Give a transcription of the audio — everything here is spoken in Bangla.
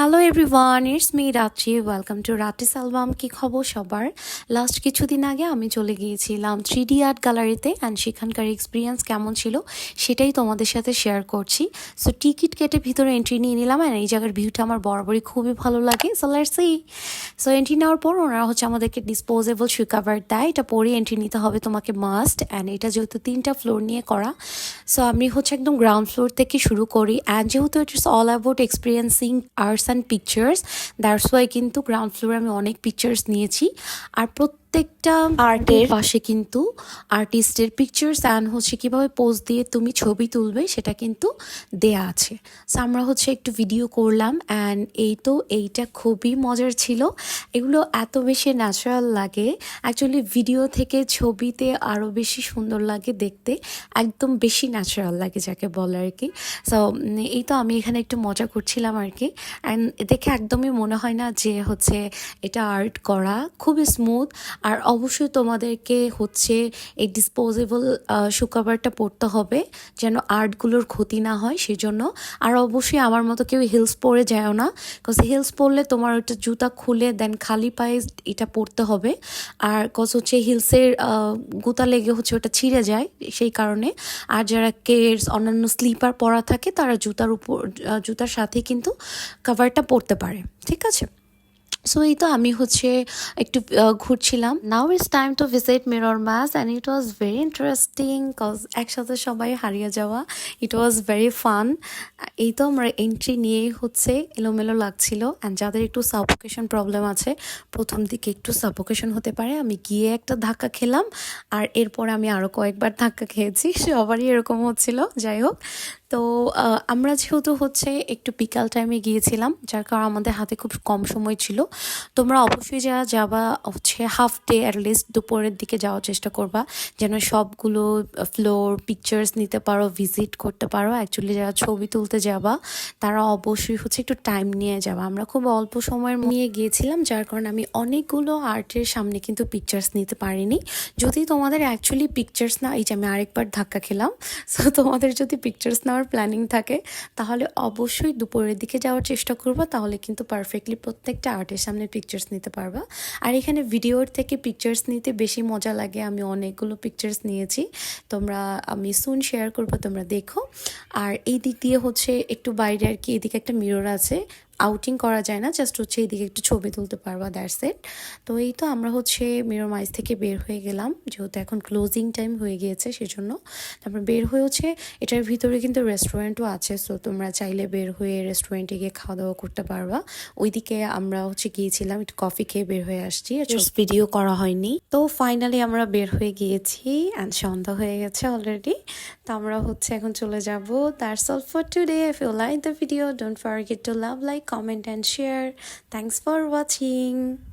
Hello everyone it's me Ratri welcome to Ratri's album কি খবর সবার লাস্ট কিছুদিন আগে আমি চলে গিয়েছিলাম থ্রি ডি আর্ট গ্যালারিতে অ্যান্ড সেখানকার এক্সপিরিয়েন্স কেমন ছিল সেটাই তোমাদের সাথে শেয়ার করছি। সো টিকিট কেটে ভিতরে এন্ট্রি নিয়ে নিলাম অ্যান্ড এই জায়গার ভিউটা আমার বরাবরই খুবই ভালো লাগে। So let's see so entry নেওয়ার পর ওনারা হচ্ছে আমাদেরকে ডিসপোজেবল শু কাভার দেয়। এটা পরে এন্ট্রি নিতে হবে তোমাকে মাস্ট অ্যান্ড এটা যেহেতু তিনটা ফ্লোর নিয়ে করা সো আমি হচ্ছে একদম গ্রাউন্ড ফ্লোর থেকে শুরু করি অ্যান্ড যেহেতু it's all about experiencing arts and pictures that's why কিন্তু গ্রাউন্ড ফ্লোরে আমি অনেক পিকচার্স নিয়েছি। আর প্রত্যেকটা আর্টের পাশে কিন্তু আর্টিস্টের পিকচার্স অ্যান্ড হচ্ছে কীভাবে পোজ দিয়ে তুমি ছবি তুলবে সেটা কিন্তু দেয়া আছে। সো আমরা হচ্ছে একটু ভিডিও করলাম অ্যান্ড এই তো এইটা খুবই মজার ছিল। এগুলো এত বেশি ন্যাচারাল লাগে। অ্যাকচুয়ালি ভিডিও থেকে ছবিতে আরও বেশি সুন্দর লাগে দেখতে। একদম বেশি ন্যাচারাল লাগে যাকে বলে আর কি। সো এই তো আমি এখানে একটু মজা করছিলাম আর কি। অ্যান্ড দেখে একদমই মনে হয় না যে হচ্ছে এটা আর্ট করা। খুবই স্মুথ আর অবশ্যই তোমাদেরকে হচ্ছে এই ডিসপোজেবল শুকাবারটা পড়তে হবে যেন আর্টগুলোর ক্ষতি না হয়, সেজন্য। আর অবশ্যই আমার মতো কেউ হিলস পরে যায়ও না কজ হিলস পরলে তোমার ওটা জুতা খুলে দেন খালি পায়ে এটা পরতে হবে। আর কজ হচ্ছে হিলসের গুতা লেগে হচ্ছে ওটা ছিঁড়ে যায় সেই কারণে। আর যারা কেস অন্যান্য স্লিপার পরা থাকে, তারা জুতার উপর জুতার সাথে কিন্তু কাভারটা পরতে পারে, ঠিক আছে? সো এই তো আমি হচ্ছে একটু ঘুরছিলাম। Now it's time to visit mirror maze and it was very interesting cause একসাথে সবাই হারিয়ে যাওয়া। ইট ওয়াজ ভেরি ফান এই তো আমরা এন্ট্রি নিয়েই হচ্ছে এলোমেলো লাগছিল। অ্যান্ড যাদের একটু সাফোকেশন প্রবলেম আছে, প্রথম দিকে একটু সাফোকেশন হতে পারে। আমি গিয়ে একটা ধাক্কা খেলাম। আর এরপর আমি আরও কয়েকবার ধাক্কা খেয়েছি। সবারই এরকম হচ্ছিল। যাই হোক তো আমরা যেহেতু হচ্ছে একটু বিকাল টাইমে গিয়েছিলাম, যার কারণে আমাদের হাতে খুব কম সময় ছিল, তোমরা অবশ্যই যারা যাবা হচ্ছে হাফ ডে অ্যাটলিস্ট দুপুরের দিকে যাওয়ার চেষ্টা করবা, যেন সবগুলো ফ্লোর পিকচার্স নিতে পারো ভিজিট করতে পারো অ্যাকচুয়ালি যারা ছবি তুলতে যাবা, তারা অবশ্যই হচ্ছে একটু টাইম নিয়ে যাবা। আমরা খুব অল্প সময়ের নিয়ে গিয়েছিলাম, যার কারণে আমি অনেকগুলো আর্টের সামনে কিন্তু পিকচার্স নিতে পারিনি। যদি তোমাদের অ্যাকচুয়ালি পিকচার্স না, এই যে আমি আরেকবার ধাক্কা খেলাম সো তোমাদের যদি পিকচার্স নেওয়ার প্ল্যানিং থাকে, তাহলে অবশ্যই দুপুরের দিকে যাওয়ার চেষ্টা করব, তাহলে কিন্তু পারফেক্টলি প্রত্যেকটা আর্টের সামনে পিকচার্স নিতে পারবা। আর এখানে ভিডিওর থেকে পিকচার্স নিতে বেশি মজা লাগে, আমি অনেকগুলো পিকচার্স নিয়েছি, তোমরা, আমি সুন শেয়ার করব, তোমরা দেখো। আর এই দিক দিয়ে হচ্ছে একটু বাইরে আর কি, এদিকে একটা মিরর আছে আউটিং করা যায় না জাস্ট হচ্ছে এইদিকে একটু ছবি তুলতে পারবা দ্যাটস ইট তো এই তো আমরা হচ্ছে মিরর মাইজ থেকে বের হয়ে গেলাম যেহেতু এখন ক্লোজিং টাইম হয়ে গিয়েছে সেজন্য। তারপর বের হয়ে হচ্ছে এটার ভিতরে কিন্তু রেস্টুরেন্টও আছে সো তোমরা চাইলে বের হয়ে রেস্টুরেন্টে গিয়ে খাওয়া দাওয়া করতে পারবা। ওইদিকে আমরা হচ্ছে গিয়েছিলাম একটু কফি খেয়ে বের হয়ে আসছি ভিডিও করা হয়নি। তো ফাইনালি আমরা বের হয়ে গিয়েছি অ্যান্ড সন্ধ্যা হয়ে গেছে অলরেডি তো আমরা হচ্ছে এখন চলে যাব that's all for today if you like the video don't forget to love like comment and share. Thanks for watching